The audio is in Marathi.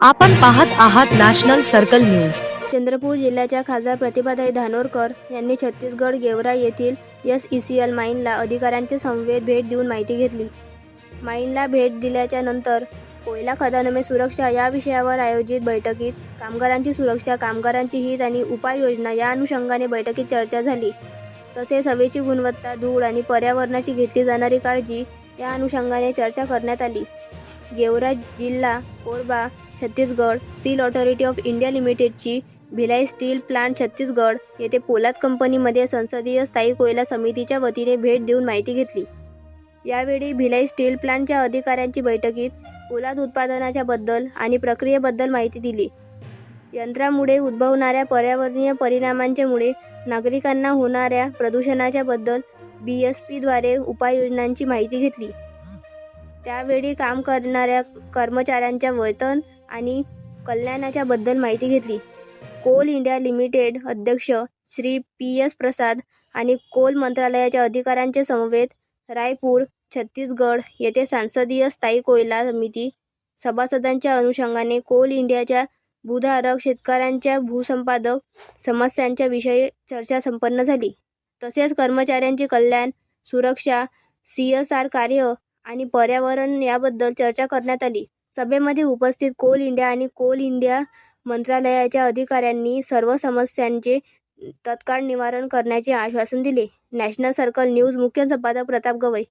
आपण पाहत आहात नॅशनल सर्कल न्यूज. चंद्रपूर जिल्ह्याच्या खासदार प्रतिभाताई धानोरकर यांनी छत्तीसगड गेवरा येथील एस ई सी एल माईनला अधिकाऱ्यांच्या समवेत भेट देऊन माहिती घेतली. माईनला भेट दिल्याच्या नंतर कोयला खदानमे सुरक्षा या विषयावर आयोजित बैठकीत कामगारांची सुरक्षा कामगारांची हित आणि उपाययोजना या अनुषंगाने बैठकीत चर्चा झाली. तसेच हवेची गुणवत्ता धूळ आणि पर्यावरणाची घेतली जाणारी काळजी या अनुषंगाने चर्चा करण्यात आली. गेवरा जिल्हा Korba Chhattisgarh steel authority of India लिमिटेडची Bhilai steel plant Chhattisgarh येथे पोलाद कंपनीमध्ये संसदीय स्थायी कोयला समितीच्या वतीने भेट देऊन माहिती घेतली. यावेळी भिलाई स्टील प्लांटच्या अधिकाऱ्यांची बैठकीत पोलाद उत्पादनाच्या बद्दल आणि प्रक्रियेबद्दल माहिती दिली. यंत्रामुळे उद्भवणाऱ्या पर्यावरणीय परिणामांच्यामुळे नागरिकांना होणाऱ्या प्रदूषणाच्या बद्दल बी एस पीद्वारे उपाययोजनांची माहिती घेतली. त्यावेळी काम करणाऱ्या कर्मचाऱ्यांच्या वेतन आणि कल्याणाच्या बद्दल माहिती घेतली. कोल इंडिया लिमिटेड अध्यक्ष श्री पी एस प्रसाद आणि कोल मंत्रालयाच्या अधिकाऱ्यांचे समवेत रायपूर छत्तीसगड येथे संसदीय स्थायी कोयला समिती सभासदांच्या अनुषंगाने कोल इंडियाच्या भूधारक शेतकऱ्यांच्या भूसंपादक समस्यांच्या विषयी चर्चा संपन्न झाली. तसेच कर्मचाऱ्यांचे कल्याण सुरक्षा सी एस आर कार्य आणि पर्यावरण याबद्दल चर्चा करण्यात आली. सभेमध्ये उपस्थित कोल इंडिया आणि कोल इंडिया मंत्रालयाच्या अधिकाऱ्यांनी सर्व समस्यांचे तत्काळ निवारण करण्याचे आश्वासन दिले. नॅशनल सर्कल न्यूज मुख्य संपादक प्रताप गवई